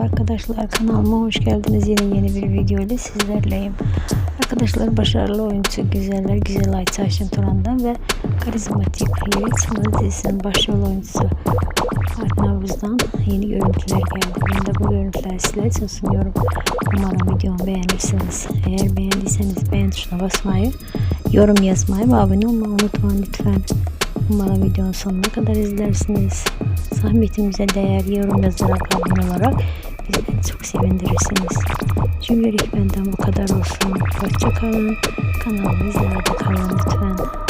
Arkadaşlar kanalıma hoş geldiniz. Yine yeni bir video ile sizlerleyim. Arkadaşlar başarılı oyuncu Güzeller Güzel Ayça Ayşen Turan'dan ve karizmatik Sınır dizisinin başrol oyuncusu Havuz'dan yeni görüntüler geldi. Ben de bu görüntüleri sizler için sunuyorum. Umarım videomu beğenirsiniz. Eğer beğendiyseniz beğen tuşuna basmayı, yorum yazmayı ve abone olmayı unutmayın lütfen. Umarım videonun sonuna kadar izlersiniz. Zahmetimize değer yorum yazarak abone olarak bizi çok sevindirirsiniz. Şimdilik benden bu kadar olsun. Hoşçakalın. Kanalımı izlemede kalın lütfen.